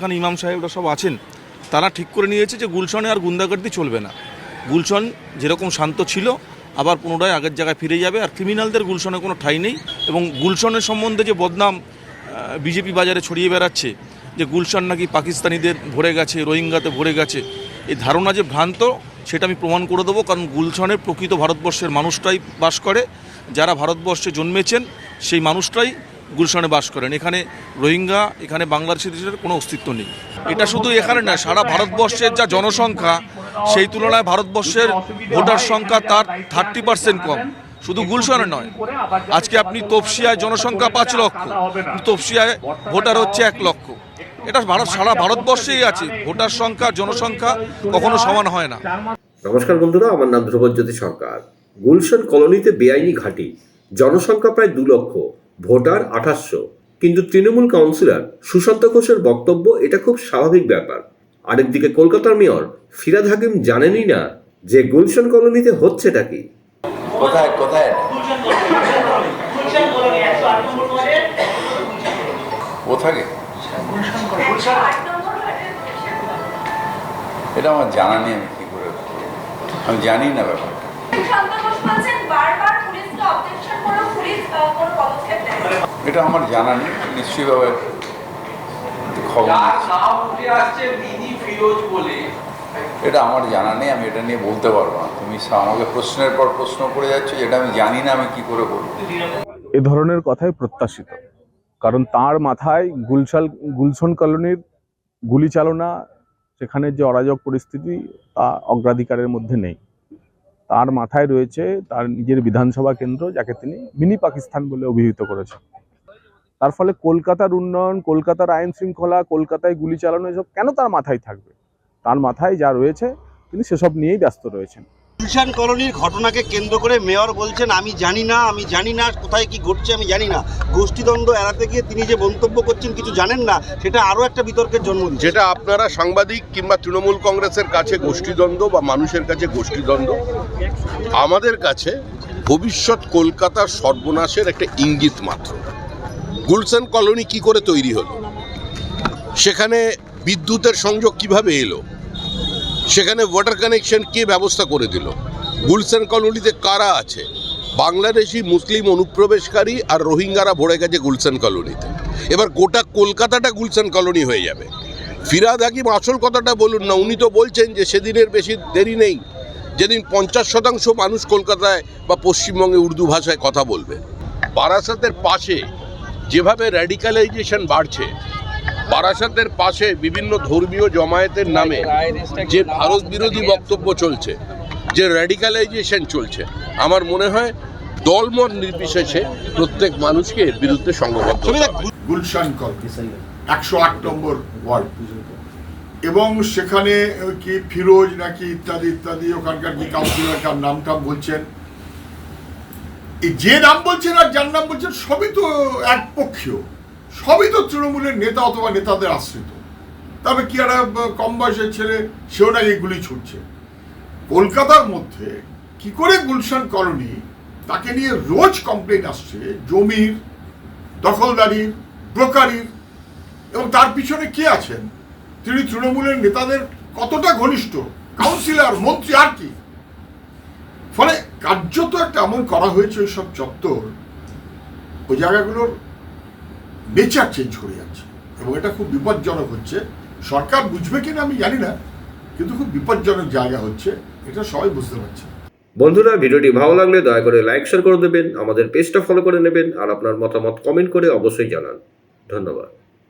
এখানে ইমাম সাহেবরা সব আছেন, তারা ঠিক করে নিয়েছে যে গুলশনে আর গুন্দাগার্দি চলবে না। গুলশন যেরকম শান্ত ছিল, আবার পুনরায় আগের জায়গায় ফিরে যাবে, আর ক্রিমিনালদের গুলশনে কোনো ঠাঁই নেই, এবং গুলশনের সম্বন্ধে যে বদনাম বিজেপি বাজারে ছড়িয়ে বেড়াচ্ছে, যে গুলশন নাকি পাকিস্তানিদের ভরে গেছে, রোহিঙ্গাতে ভরে গেছে এই ধারণা যে ভ্রান্ত, সেটা আমি প্রমাণ করে দেবো, কারণ গুলশনের প্রকৃত ভারতবর্ষের মানুষটাই বাস করে, যারা ভারতবর্ষে জন্মেছেন, সেই মানুষটাই গুলশনে বাস করেন। এখানে রোহিঙ্গা, এখানে বাংলাদেশের কোনো অস্তিত্ব নেই। এটা শুধু এখানে না, সারা ভারতবর্ষের যা জনসংখ্যা, সেই তুলনায় ভারতবর্ষের ভোটার সংখ্যা তার থার্টি পার্সেন্ট কম। শুধু গুলশনে নয়, আজকে আপনি তপসিয়ায় জনসংখ্যা পাঁচ লক্ষ, তপসিয়ায় ভোটার হচ্ছে এক লক্ষ। এটা ভারত, সারা ভারতবর্ষেই আছে, ভোটার সংখ্যা, জনসংখ্যা কখনো সমান হয় না। নমস্কার বন্ধুরা, আমার নাম ধ্রুবজ্যোতি সরকার। গুলশন কলোনিতে বেআইনি ঘাঁটি, জনসংখ্যা প্রায় দু লক্ষ। ভোটার আঠাশশো। কিন্তু তৃণমূল কাউন্সিলর সুশান্ত ঘোষের বক্তব্য এটা খুব স্বাভাবিক ব্যাপার। আরেকদিকে কলকাতার মেয়র ফিরাদ হাকিম জানেনই না যে গুলশন কলোনিতে হচ্ছেটা কি। কোথায় কোথায়? এটা? কোথাকে এটা আমার জানা নেই আমি কি করে আমি জানি না ব্যাপারটা। এটা আমার জানা নেই নিশ্চয়ইভাবে খবর এটা আমার জানা নেই আমি এটা নিয়ে বলতে পারব না। তুমি আমাকে প্রশ্নের পর প্রশ্ন করে যাচ্ছ যেটা আমি জানি না আমি কি করে বলব? এ ধরনের কথাই প্রত্যাশিত। কারণ তার মাথায় গুলশাল গুলশন কলোনির গুলি চালনা সেখানে যে অরাজক পরিস্থিতি তা অগ্রাধিকারের মধ্যে নেই। তার মাথায় রয়েছে তার নিজের বিধানসভা কেন্দ্র, যাকে তিনি মিনি পাকিস্তান বলে অভিহিত করেছেন। তার ফলে কলকাতার উন্নয়ন, কলকাতার আইন শৃঙ্খলা, কলকাতায় গুলি চালানো, এসব কেন তার মাথায় থাকবে? তার মাথায় যা রয়েছে, তিনি সেসব নিয়েই ব্যস্ত রয়েছেন। গুলশান কলোনির ঘটনাকে কেন্দ্র করে মেয়র বলছেন, আমি জানি না, আমি জানি না কোথায় কি ঘটছে, আমি জানি না। গোষ্ঠীদ্বন্দ্ব এড়াতে গিয়ে তিনি যে মন্তব্য করছেন, কিছু জানেন না, সেটা আরও একটা বিতর্কের জন্ম যেটা আপনারা সাংবাদিক কিংবা তৃণমূল কংগ্রেসের কাছে গোষ্ঠীদ্বন্দ্ব বা মানুষের কাছে গোষ্ঠীদ্বন্দ্ব, আমাদের কাছে ভবিষ্যৎ কলকাতার সর্বনাশের একটা ইঙ্গিত মাত্র। গুলশান কলোনি কি করে তৈরি হলো? সেখানে বিদ্যুতের সংযোগ কীভাবে এলো? সেখানে ওয়াটার কানেকশন কে ব্যবস্থা করে দিল? গুলশান কলোনিতে কারা আছে? বাংলাদেশি, মুসলিম অনুপ্রবেশকারী আর রোহিঙ্গারা ভরে গেছে গুলশান কলোনিতে। এবার গোটা কলকাতাটা গুলশান কলোনি হয়ে যাবে। ফিরাদ হাকিম, আসল কথাটা বলুন না, উনি তো বলছেন যে সেদিনের বেশি দেরি নেই। যেদিন পঞ্চাশ শতাংশ মানুষ কলকাতায় বা পশ্চিমবঙ্গে উর্দু ভাষায় কথা বলবে। বারাসাতের পাশে যেভাবে র্যাডিক্যালাইজেশন বাড়ছে বারাসাতের পাশে বিভিন্ন ধর্মীয় জমায়েতের নামে যে ভারত বিরোধী বক্তব্য চলছে যে র্যাডিক্যালাইজেশন চলছে আমার মনে হয় দলমত নির্বিশেষে প্রত্যেক মানুষকে এর বিরুদ্ধে সংঘবদ্ধ গুলশান একশো আট নম্বর ওয়ার্ড। এবং সেখানে কি ফিরোজ নাকি ইত্যাদি ইত্যাদি ওখানকার কি কাউন্সিলর কার নাম টাম বলছেন যে নাম বলছেন আর যার নাম বলছেন সবই তো একপক্ষীয়। সবই তো তৃণমূলের নেতা অথবা নেতাদের আশ্রিত। তবে কি একটা কম বয়সের ছেলে, সেও নাকি গুলি ছুটছে। কলকাতার মধ্যে কি করে গুলশান কলোনি, তাকে নিয়ে রোজ কমপ্লেন আসছে, জমির, দখলদারির ব্রোকারির এবং তার পিছনে কে আছেন? তিনি তৃণমূলের নেতাদের কতটা ঘনিষ্ঠ? কাউন্সিলর মন্ত্রী, আর কি? ফলে কার্যত একটা এমন করা হয়েছে ওই সব চত্বর, ওই জায়গাগুলোর নেচার চেঞ্জ করে যাচ্ছে। এবং এটা খুব বিপজ্জনক হচ্ছে। সরকার বুঝবে কিনা আমি জানি না, কিন্তু খুব বিপজ্জনক জায়গা হচ্ছে, এটা সবাই বুঝতে পারছে। বন্ধুরা, ভিডিওটি ভালো লাগলে দয়া করে লাইক শেয়ার করে দেবেন, আমাদের পেজটা ফলো করে নেবেন, আর আপনার মতামত কমেন্ট করে অবশ্যই জানান। ধন্যবাদ।